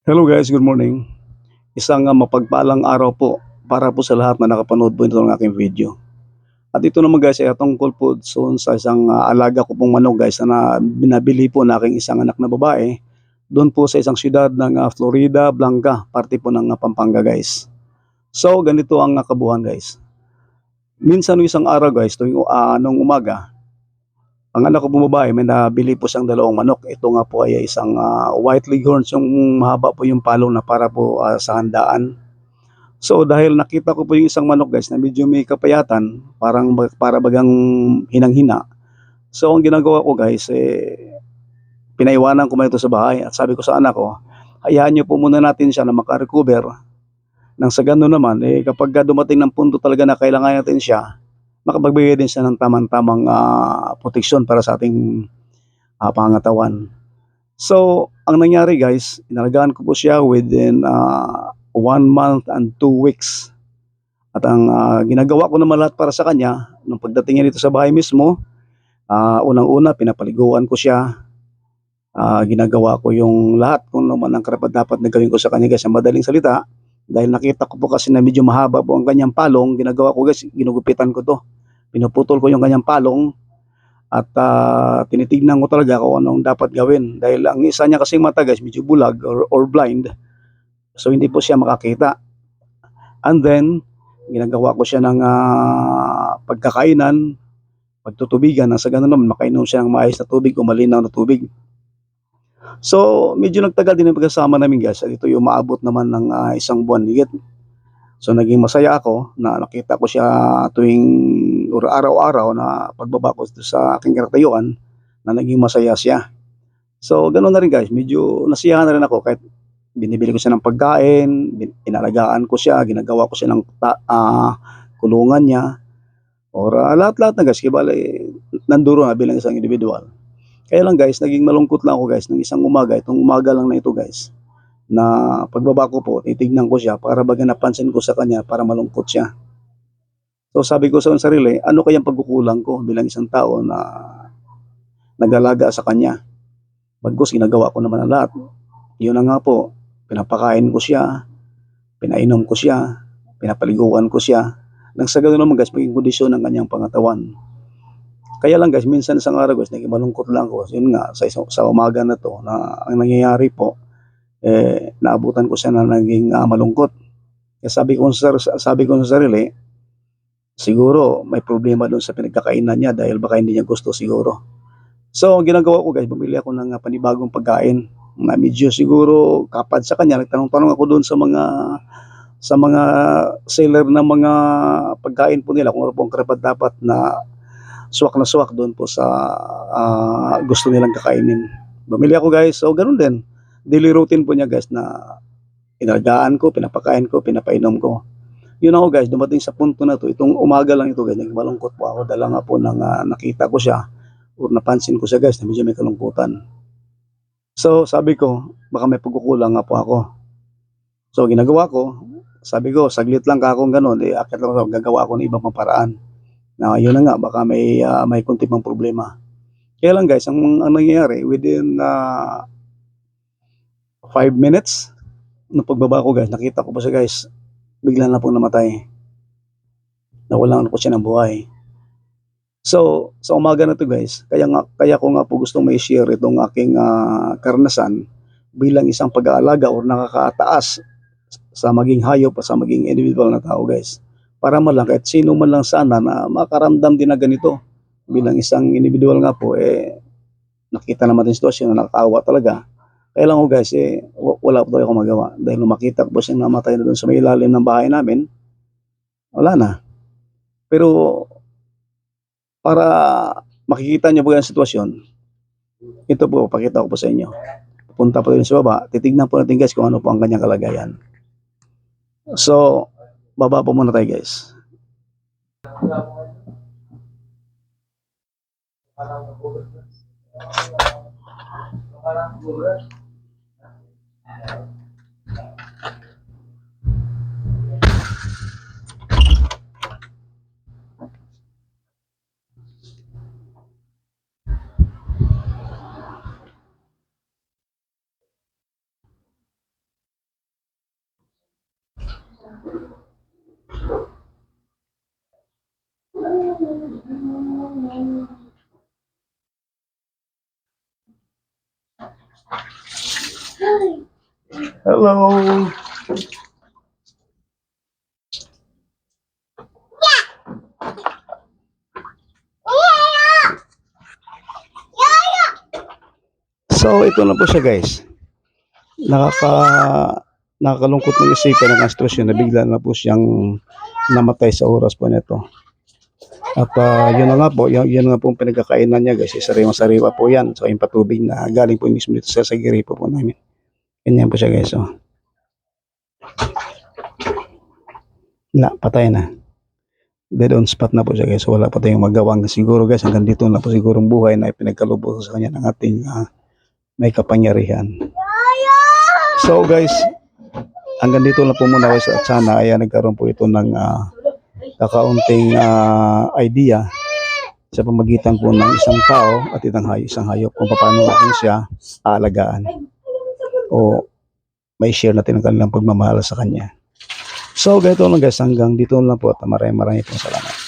Hello guys, good morning. Isang mapagpalang araw po para po sa lahat na nakapanood po ito ng aking video. At ito naman guys ay tungkol po soon sa isang ah, alaga ko pong manok guys na binabili po ng aking isang anak na babae doon po sa isang syudad ng ah, Florida Blanca, parte po ng ah, Pampanga guys. So ganito ang ah, kabuhan guys. Minsan nung isang araw guys, tuwing uh, umaga, ang anak ko babae, may nabili po siyang dalawang manok. Ito nga po ay isang ah, white leghorns, yung mahaba po yung palong na para po ah, sa handaan. So dahil nakita ko po yung isang manok guys na medyo may kapayatan, parang para bagang hinang-hina. So ang ginagawa ko guys, eh, pinaiwanan ko man ito sa bahay at sabi ko sa anak ko, hayaan niyo po muna natin siya na makarecover. Nang sa gano'n naman, eh, kapag dumating ng punto talaga na kailangan natin siya, makapagbigay din siya ng tamang-tamang ah, proteksyon para sa ating ah, pangatawan. So, ang nangyari guys, inalagaan ko po siya within ah, one month and two weeks. At ang ah, ginagawa ko naman lahat para sa kanya, nung pagdating niya dito sa bahay mismo, ah, unang-una, pinapaliguan ko siya. Ah, ginagawa ko yung lahat kung naman ang karapat dapat na gawin ko sa kanya guys, sa madaling salita. Dahil nakita ko po kasi na medyo mahaba po ang kanyang palong, ginagawa ko guys, ginugupitan ko to. Pinuputol ko yung kanyang palong at ah, tinitignan ko talaga kung anong dapat gawin. Dahil ang isa niya kasing mata guys, medyo bulag or, or blind. So hindi po siya makakita. And then, ginagawa ko siya ng ah, pagkakainan, pagtutubigan, nang sa ganun naman, makainom siya ng maayos na tubig o malinaw na tubig. So, medyo nagtagal din ang pagkasama namin guys. At ito yung maabot naman ng ah, isang buwan higit. So, naging masaya ako na nakita ko siya tuwing or araw-araw na pagbaba ko sa aking karatayuan na naging masaya siya. So, ganoon na rin guys. Medyo nasiyahan na rin ako kahit binibili ko siya ng pagkain, inalagaan ko siya, ginagawa ko siya ng ta- ah, kulungan niya. Or ah, lahat-lahat na guys, kibali, nanduro na bilang isang individual. Kaya lang guys, naging malungkot lang ako guys ng isang umaga, itong umaga lang na ito guys, na pagbaba ko po, titignan ko siya para baga napansin ko sa kanya para malungkot siya. So sabi ko sa sarili, ano kayang pagkukulang ko bilang isang tao na nag-alaga sa kanya? Bagkus, ginagawa ko naman ang lahat. Yun na nga po, pinapakain ko siya, pinainom ko siya, pinapaliguan ko siya. Nang sa gano'n naman guys, maging kondisyon ng kanyang pangatawan. Kaya lang guys, minsan isang araw guys, naging malungkot lang ko. Yun nga, sa, sa umaga na to, na ang nangyayari po, eh, naabutan ko siya na naging ah, malungkot. Kaya sabi ko sa, sabi ko sa sarili, siguro may problema doon sa pinagkakainan niya dahil baka hindi niya gusto siguro. So, ang ginagawa ko guys, bumili ako ng ah, panibagong pagkain na medyo siguro kapad sa kanya. Nagtanong-tanong ako doon sa mga sa mga seller ng mga pagkain po nila kung ano po ang dapat na swak na swak doon po sa ah, gusto nilang kakainin. Bumili ako guys, so ganun din. Daily routine po niya guys na inalagaan ko, pinapakain ko, pinapainom ko. Yun ako guys, dumating sa punto na to, itong umaga lang ito guys, naging malungkot po ako dala nga po nang ah, nakita ko siya o napansin ko siya guys na medyo may kalungkutan. So sabi ko, baka may pagkukulang nga po ako. So ginagawa ko, sabi ko, saglit lang ka akong ganun, eh, akit lang ako, gagawa ako ng ibang paraan. Na yun na nga, baka may, ah, may kunti pang problema. Kaya lang guys, ang, ang nangyayari, within 5 minutes, nung pagbaba ko guys, nakita ko pa siya guys, bigla na pong namatay. Nawalan na po siya ng buhay. So, sa umaga na to guys, kaya nga kaya ko nga po gustong may share itong aking ah, karanasan bilang isang pag-aalaga o nakakataas sa maging hayop o sa maging individual na tao guys. Para man lang kahit sino man lang sana na makaramdam din na ganito bilang isang individual nga po eh nakita naman din sitwasyon na nakakaawa talaga. Kaya lang ko guys eh wa- wala po talaga akong magawa dahil nung makita ko po siyang namatay na doon sa may ilalim ng bahay namin wala na. Pero para makikita niyo po yung sitwasyon, ito po, pakita ko po sa inyo. Punta po rin sa baba, titignan po natin guys kung ano po ang kanyang kalagayan. So, Baba po muna tayo guys. Thank you. Hello. So ito na po siya guys. Nakaka nakakalungkot ng isipan ng sitwasyon na bigla na po siyang namatay sa oras po nito. At ah, yun na nga po, yun, yun nga po ang pinagkakainan niya guys. Sariwa-sariwa po yan. So yung patubig na galing po mismo dito sa sagiri po namin. Ganyan po siya guys. Oh. Na, patay na. Dead on spot na po siya guys. So, wala pa tayong magawang siguro guys. Hanggang dito na po sigurong buhay na ipinagkalubos sa kanya ng ating ah, may kapangyarihan. So guys, hanggang dito na po muna guys at sana ay nagkaroon po ito ng ah, kakaunting ah, idea sa pamagitan po ng isang tao at itang hay isang hayop kung paano natin siya aalagaan o may share natin ang kanilang pagmamahal sa kanya. So, ganito lang guys, hanggang dito lang po at maraming maraming pong salamat.